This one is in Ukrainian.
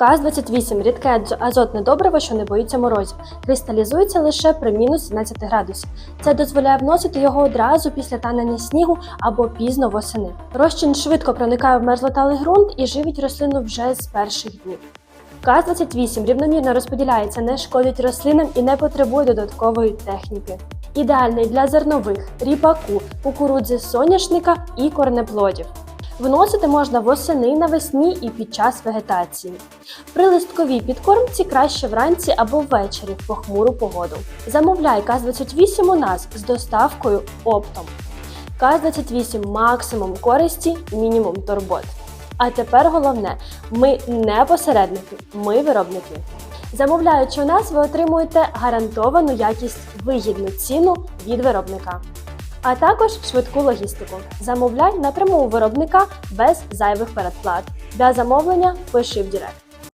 КАЗ-28 – рідке азотне добриво, що не боїться морозів. Кристалізується лише при мінус 17 градусів. Це дозволяє вносити його одразу після танення снігу або пізно восени. Розчин швидко проникає в мерзлоталий ґрунт і живить рослину вже з перших днів. КАЗ-28 рівномірно розподіляється, не шкодить рослинам і не потребує додаткової техніки. Ідеальний для зернових, ріпаку, кукурудзи соняшника і корнеплодів. Вносити можна восени, навесні і під час вегетації. При листковій підкормці краще вранці або ввечері в похмуру погоду. Замовляй КАЗ-28 у нас з доставкою оптом. КАЗ-28 максимум користі, мінімум турбот. А тепер головне: ми не посередники, ми виробники. Замовляючи у нас, ви отримуєте гарантовану якість, вигідну ціну від виробника, а також швидку логістику. Замовляй напряму у виробника без зайвих передплат. Для замовлення пиши в Директ.